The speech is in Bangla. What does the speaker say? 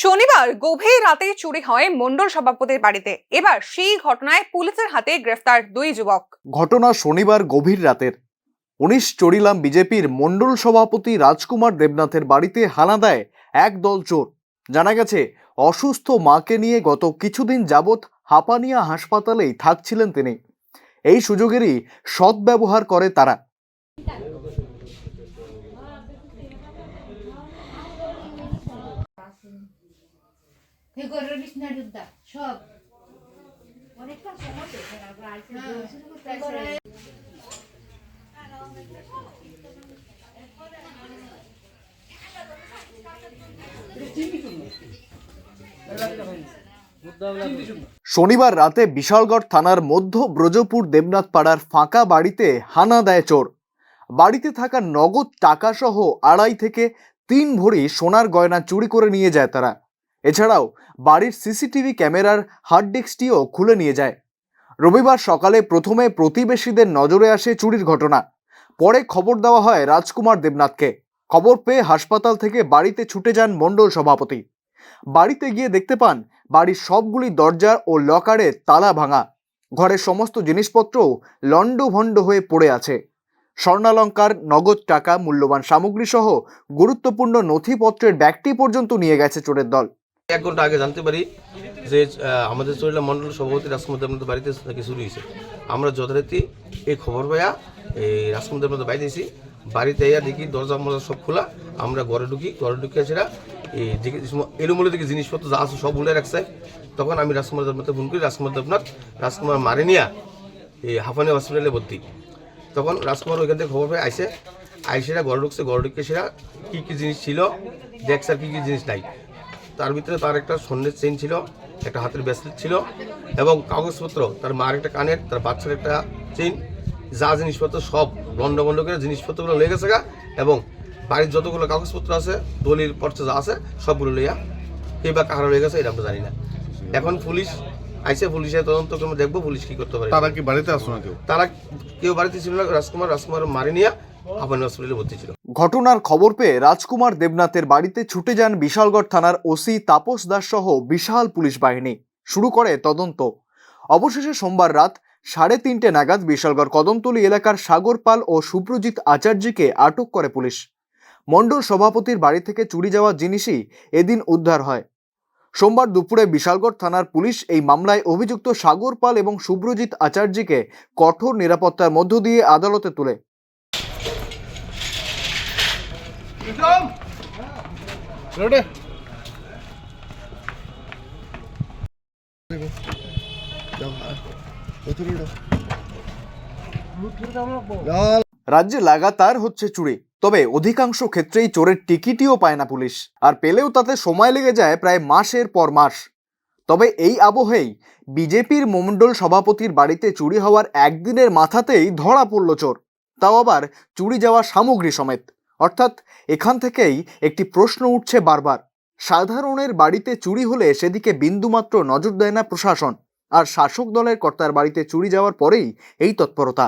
শনিবার গভীর রাতে চুরি হয় মন্ডল সভাপতির বাড়িতে। এবার সেই ঘটনায় পুলিশের হাতে গ্রেফতার দুই যুবক। ঘটনা শনিবার গভীর রাতের। উনিশ চড়িলাম বিজেপির মণ্ডল সভাপতি রাজকুমার দেবনাথের বাড়িতে হানা দেয় এক দল চোর। জানা গেছে, অসুস্থ মাকে নিয়ে গত কিছুদিন যাবৎ হাপানিয়া হাসপাতালেই থাকছিলেন তিনি। এই সুযোগেরই সদ্ব্যবহার করে তারা। হে বিছনা দুধা সব। অনেকটা সময় তো হ্যাঁ। শনিবার রাতে বিশালগড় থানার মধ্য ব্রজপুর দেবনাথ পাড়ার ফাঁকা বাড়িতে হানা দেয় চোর। বাড়িতে থাকা নগদ টাকা সহ আড়াই থেকে তিন ভরি সোনার গয়না চুরি করে নিয়ে যায় তারা। এছাড়াও বাড়ির সিসিটিভি ক্যামেরার হার্ড ডিস্কটিও খুলে নিয়ে যায়। রবিবার সকালে প্রথমে প্রতিবেশীদের নজরে আসে চুরির ঘটনা। পরে খবর দেওয়া হয় রাজকুমার দেবনাথকে। খবর পেয়ে হাসপাতাল থেকে বাড়িতে ছুটে যান মণ্ডল সভাপতি। বাড়িতে গিয়ে দেখতে পান, বাড়ির সবগুলি দরজা ও লকারে তালা ভাঙা। ঘরের সমস্ত জিনিসপত্রও লণ্ডভণ্ড হয়ে পড়ে আছে। স্বর্ণালঙ্কার, নগদ টাকা, মূল্যবান সামগ্রী সহ গুরুত্বপূর্ণ নথিপত্রের ব্যাগটি পর্যন্ত নিয়ে গেছে চোরের দল। এক ঘণ্টা আগে জানতে পারি যে আমাদের চরিলা মন্ডল সভাপতি রাজকুমার দেবনাথ বাড়িতে নাকি শুরু হয়েছে। আমরা যথারীতি এই খবর পাইয়া এই রাজকুমার দেবনাথ বাড়ি দিয়েছি বাড়িতে আইয়া দেখি দরজা মরজা সব খোলা। আমরা ঘরে ঢুকি, ঘরে ঢুকে সেটা এই দিকে এলোমেলো দিকে জিনিসপত্র যা আছে সব উলে রাখছে। তখন আমি রাজকুমার দেবনাথে ফোন করি, রাজকুমার দেবনাথ, রাজকুমার মারে নিয়া এই হাফানি হসপিটালে ভর্তি। তখন রাজকুমার ওইখান থেকে খবর পেয়ে আইসে। আইসেরা ঘরে ঢুকছে, ঘরে ঢুকে সেরা কী কী জিনিস ছিল দেখছে আর কী কী জিনিস নাই। তার ভিতরে তার একটা স্বর্ণের চেন ছিল একটা হাতের ব্রেসলেট ছিল এবং কাগজপত্র তার মার একটা কানের তার বাচ্চার একটা চেন যা জিনিসপত্র সব লন্ড বন্ড করে জিনিসপত্রগুলো লেগে গেছে গা এবং বাড়ির যতগুলো কাগজপত্র আছে দলিল পর্চা যা আছে সবগুলো লইয়া কে বা কাহারা লেগে গেছে এটা আমরা জানি না। এখন পুলিশ আইসে পুলিশের তদন্ত করে দেখব পুলিশ কি করতে পারে। তারা কি বাড়িতে আসো না কেউ? তারা কেউ বাড়িতে ছিল না রাজকুমার রাজকুমার মারি নিয়ে আপানি হসপিটালে ভর্তি ছিল। ঘটনার খবর পেয়ে রাজকুমার দেবনাথের বাড়িতে ছুটে যান বিশালগড় থানার ওসি তাপস দাস সহ বিশাল পুলিশ বাহিনী। শুরু করে তদন্ত। অবশেষে সোমবার রাত সাড়ে তিনটে নাগাদ বিশালগড় কদমতলী এলাকার সাগর পাল ও সুপ্রজিৎ আচার্যকে আটক করে পুলিশ। মণ্ডল সভাপতির বাড়ি থেকে চুরি যাওয়া জিনিসই এদিন উদ্ধার হয়। সোমবার দুপুরে বিশালগড় থানার পুলিশ এই মামলায় অভিযুক্ত সাগর পাল এবং সুব্রজিৎ আচার্যকে কঠোর নিরাপত্তার মধ্য দিয়ে আদালতে তুলে। রেডে রাজ্যে লাগাতার হচ্ছে চুরি, তবে অধিকাংশ ক্ষেত্রেই চোরের টিকিটিও পায় না পুলিশ, আর পেলেও তাতে সময় লেগে যায় প্রায় মাসের পর মাস। তবে এই আবহেই বিজেপির মণ্ডল সভাপতির বাড়িতে চুরি হওয়ার একদিনের মাথাতেই ধরা পড়ল চোর, তাও আবার চুরি যাওয়া সামগ্রী সমেত। অর্থাৎ এখান থেকেই একটি প্রশ্ন উঠছে বারবার। সাধারণের বাড়িতে চুরি হলে সেদিকে বিন্দুমাত্র নজর দেয় না প্রশাসন, আর শাসক দলের কর্তার বাড়িতে চুরি যাওয়ার পরেই এই তৎপরতা।